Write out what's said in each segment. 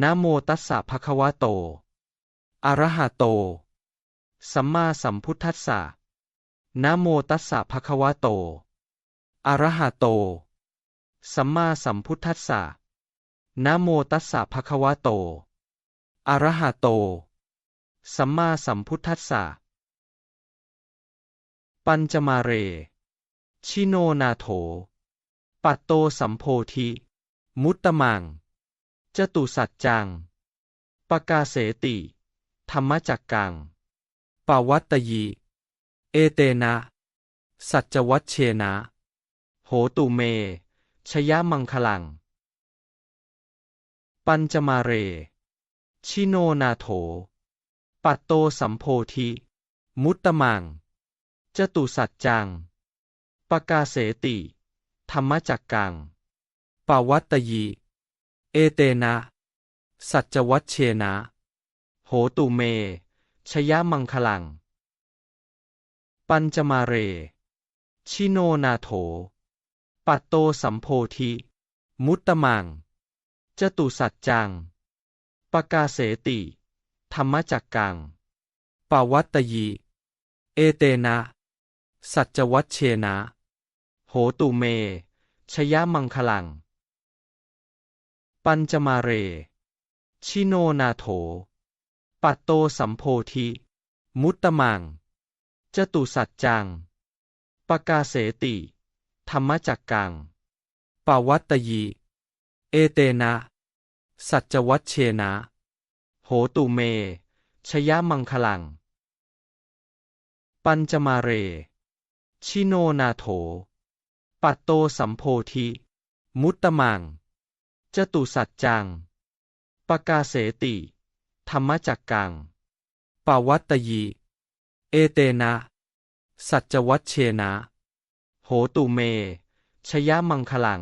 นะโมตัสสะภะคะวะโต อะระหะโต สัมมาสัมพุทธัสสะ นะโมตัสสะภะคะวะโต อะระหะโต สัมมาสัมพุทธัสสะ นะโมตัสสะภะคะวะโต อะระหะโต สัมมาสัมพุทธัสสะ ปัญจมาเร ชิโนนาโถ ปัตโตสัมโพธิ มุตตะมัง จตุสัจจัง ปกาเสติ ธรรมจักกัง ปวัตตยี เอเตนะ สัจวัชเชนะ โหตุเม ชยมังคลัง ปัญจมาเร ชิโนนาโถ ปัตโตสัมโพธิ มุตตะมัง จตุสัจจัง ปกาเสติ ธรรมจักกัง ปวัตตยี เอเตนะ สัจวัชเชนะ โหตุเม ชยมังคลัง ปัญจมาเร ชิโนนาโถ ปัตโตสัมโพธิ มุตตะมัง จตุสัจจัง ปกาเสติ ธรรมจักกัง ปวัตตยี เอเตนะ สัจวัชเชนะ โหตุเม ชยมังคลัง ปัญจมาเร ชิโนนาโถ ปัตโตสัมโพธิ มุตตะมัง จตุสัจจัง ปกาเสติ ธรรมจักกัง ปวัตตยี เอเตนะ สัจวัชเชนะ โหตุเม ชยมังคลัง ปัญจมาเร ชิโนนาโถ ปัตโตสัมโพธิ มุตตะมัง จตุสัจจัง ปกาเสติ ธรรมจักกัง ปวัตตยี เอเตนะ สัจวัชเชนะ โหตุเม ชยมังคลัง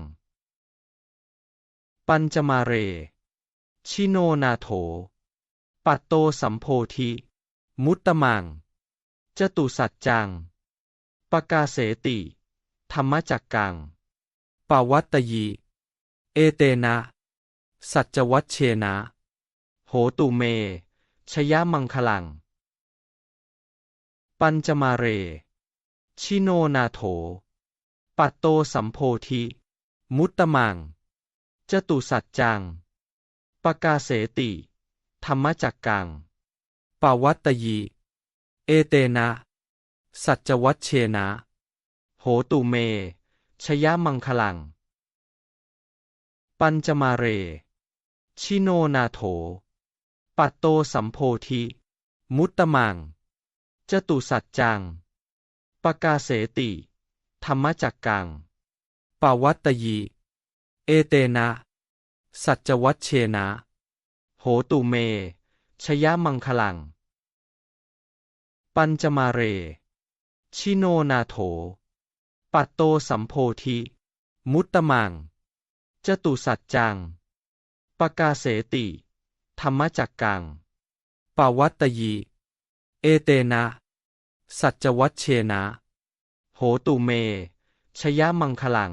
ปัญจมาเร ชิโนนาโถ ปัตโตสัมโพธิ มุตตะมัง จตุสัจจัง ปกาเสติ ธรรมจักกัง ปวัตตยี เอเตนะ สัจวัชเชนะ โหตุเม ชยมังคลัง ปัญจมาเร ชิโนนาโถ ปัตโตสัมโพธิ มุตตะมัง จตุสัจจัง ปกาเสติ ธรรมจักกัง ปวัตตยี เอเตนะ สัจวัชเชนะ โหตุเม ชยมังคลัง ปัญจมาเร ชิโนนาโถ ปัตโตสัมโพธิ มุตตะมัง จตุสัจจัง ปกาเสติ ธรรมจักกัง ปวัตตยี เอเตนะ สัจวัชเชนะ โหตุเม ชยมังคลัง ปัญจมาเร ชิโนนาโถ ปัตโตสัมโพธิ มุตตะมัง จตุสัจจัง ปกาเสติ ธรรมจักกัง ปวัตตยี เอเตนะ สัจวัชเชนะ โหตุเม ชยมังคลัง